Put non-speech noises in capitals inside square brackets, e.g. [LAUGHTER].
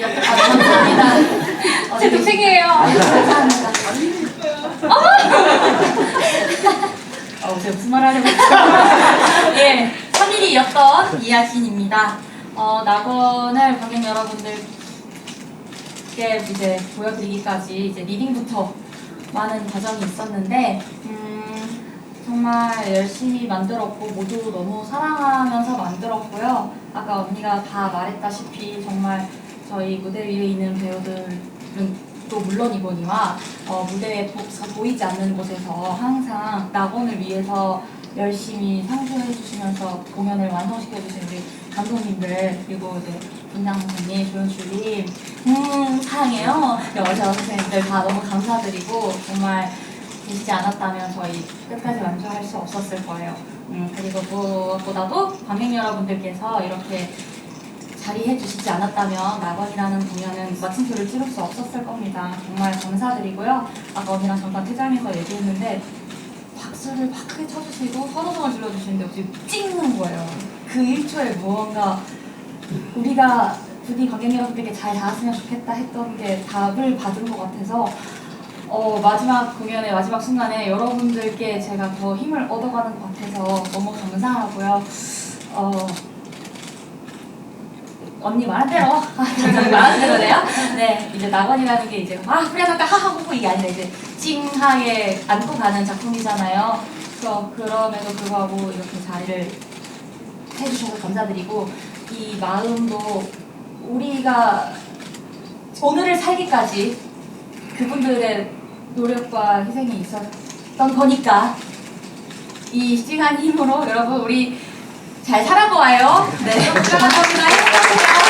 여- 아, 감사합니다. 어, 제 동생이에요. 감사합니다. 어, 제가 무슨 말 하려고 했어요? 예, 선일이였던 이하진입니다. 어, 낙원을 관객 여러분들께 이제 보여드리기까지 이제 리딩부터 많은 과정이 있었는데, 음, 정말 열심히 만들었고, 모두 너무 사랑하면서 만들었고요. 아까 언니가 다 말했다시피 정말 저희 무대 위에 있는 배우들은 또 물론이거니와 어, 무대에 보, 보이지 않는 곳에서 항상 낙원을 위해서 열심히 상주해 주시면서 공연을 완성시켜 주신 우리 감독님들 그리고 이제 김장 선생님, 조연출님 음 사랑해요 [LAUGHS] 여자 선생님들 다 너무 감사드리고 정말 계시지 않았다면 저희 끝까지 완주할 수 없었을 거예요. 음, 그리고 무엇보다도 관객 여러분들께서 이렇게 자리해 주시지 않았다면 낙원이라는 공연은 마침표를 찍을 수 없었을 겁니다. 정말 감사드리고요. 아까 언니랑 잠깐 퇴장에서 얘기했는데 박수를 막 크게 쳐주시고 선호성을 질러주시는데 혹시 찍는 거예요. 그 1초에 무언가 우리가 부디 관객 여러분들께 잘 닿았으면 좋겠다 했던 게 답을 받은 것 같아서 어, 마지막 공연의 마지막 순간에 여러분들께 제가 더 힘을 얻어가는 것 같아서 너무 감사하고요. 어, 언니 말한 대로 아, 저기 말한 대로네요. 네, 이제 낙원이라는 게 이제 아 후련하다 하하호호 이게 아니라 이제 찡하게 안고 가는 작품이잖아요. 그래서 그럼에도 불구하고 이렇게 자리를 해주셔서 감사드리고 이 마음도 우리가 오늘을 살기까지 그분들의 노력과 희생이 있었던 거니까 이 찡한 힘으로 여러분 우리 잘 살아보아요. 네, 감사합니다. 행복하세요.